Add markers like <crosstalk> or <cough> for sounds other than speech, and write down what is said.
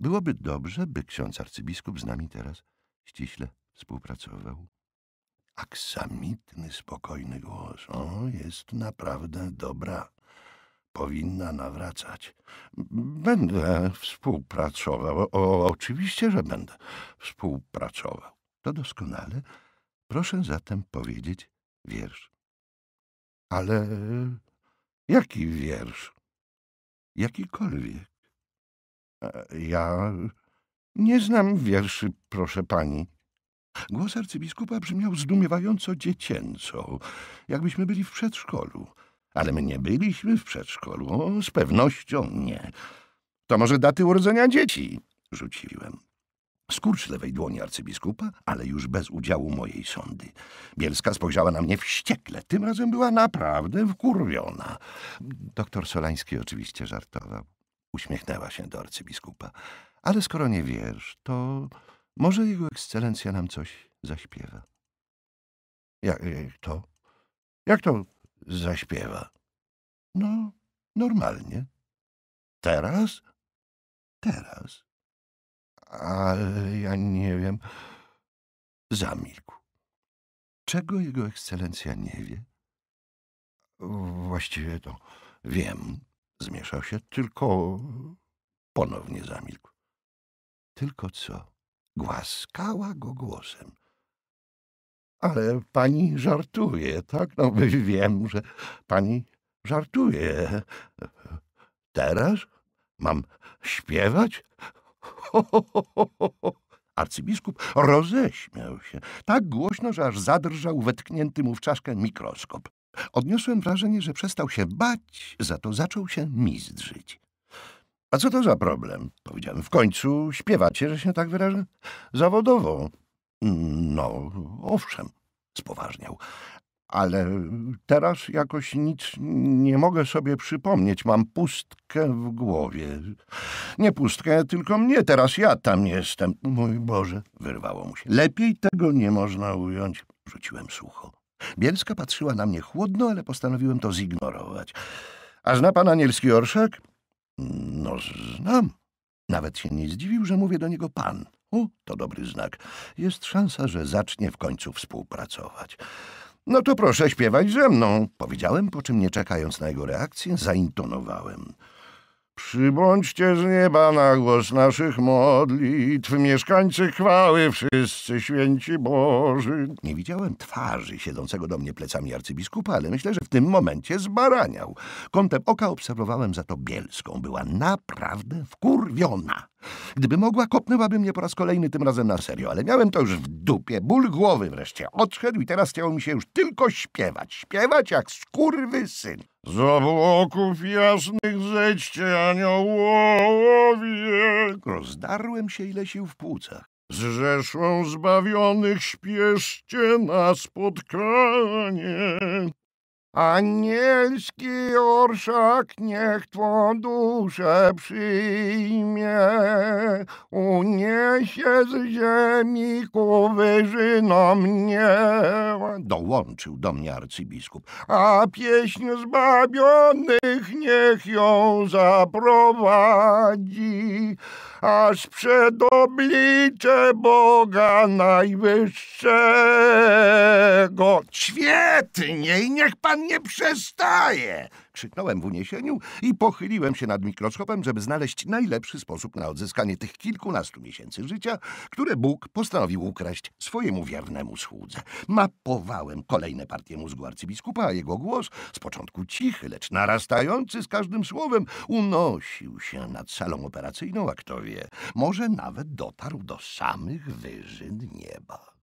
Byłoby dobrze, by ksiądz arcybiskup z nami teraz ściśle współpracował. Aksamitny, spokojny głos. O, jest naprawdę dobra. Powinna nawracać. Będę współpracował. O, oczywiście, że będę współpracował. To doskonale. Proszę zatem powiedzieć wiersz. Ale jaki wiersz? Jakikolwiek. Ja nie znam wierszy, proszę pani. Głos arcybiskupa brzmiał zdumiewająco dziecięco, jakbyśmy byli w przedszkolu. Ale my nie byliśmy w przedszkolu, z pewnością nie. To może daty urodzenia dzieci, rzuciłem. Skurcz lewej dłoni arcybiskupa, ale już bez udziału mojej sądy. Bielska spojrzała na mnie wściekle. Tym razem była naprawdę wkurwiona. Doktor Solański oczywiście żartował. Uśmiechnęła się do arcybiskupa. Ale skoro nie wiesz, to może jego ekscelencja nam coś zaśpiewa. Jak, to? Jak to zaśpiewa? No, normalnie. Teraz? Teraz. Ale ja nie wiem. Zamilkł. Czego jego ekscelencja nie wie? Właściwie to wiem. Zmieszał się, tylko ponownie zamilkł. Tylko co? Głaskała go głosem. Ale pani żartuje, tak? No <laughs> wiem, że pani żartuje. Teraz mam śpiewać? <laughs> Arcybiskup roześmiał się tak głośno, że aż zadrżał wetknięty mu w czaszkę mikroskop. Odniosłem wrażenie, że przestał się bać, za to zaczął się mizdrzyć. A co to za problem? Powiedziałem. W końcu śpiewacie, że się tak wyrażę? Zawodowo. No, owszem, spoważniał. Ale teraz jakoś nic nie mogę sobie przypomnieć. Mam pustkę w głowie. Nie pustkę, tylko mnie. Teraz ja tam jestem. Mój Boże, wyrwało mu się. Lepiej tego nie można ująć. Rzuciłem sucho. Bielska patrzyła na mnie chłodno, ale postanowiłem to zignorować. A zna pan anielski orszak? No, znam. Nawet się nie zdziwił, że mówię do niego pan. O, to dobry znak. Jest szansa, że zacznie w końcu współpracować. No to proszę śpiewać ze mną, powiedziałem, po czym nie czekając na jego reakcję, zaintonowałem. Przybądźcie z nieba na głos naszych modlitw, mieszkańcy chwały, wszyscy święci Boży. Nie widziałem twarzy siedzącego do mnie plecami arcybiskupa, ale myślę, że w tym momencie zbaraniał. Kątem oka obserwowałem za to Bielską. Była naprawdę wkurwiona. Gdyby mogła, kopnęłaby mnie po raz kolejny, tym razem na serio, ale miałem to już w dupie. Ból głowy wreszcie odszedł i teraz chciało mi się już tylko śpiewać. Śpiewać jak skurwy syn. Z obłoków jasnych zejdźcie aniołowie. Rozdarłem się ile sił w płucach. Z rzeszą zbawionych śpieszcie na spotkanie. Anielski orszak niech twą duszę przyjmie, uniesie z ziemi ku wyżynom nieba. Dołączył do mnie arcybiskup, a pieśń zbawionych niech ją zaprowadzi, aż przed oblicze Boga Najwyższego. Świetnie i niech pan nie przestaje! Krzyknąłem w uniesieniu i pochyliłem się nad mikroskopem, żeby znaleźć najlepszy sposób na odzyskanie tych kilkunastu miesięcy życia, które Bóg postanowił ukraść swojemu wiernemu słudze. Mapowałem kolejne partie mózgu arcybiskupa, a jego głos, z początku cichy, lecz narastający z każdym słowem, unosił się nad salą operacyjną, a kto wie, może nawet dotarł do samych wyżyn nieba.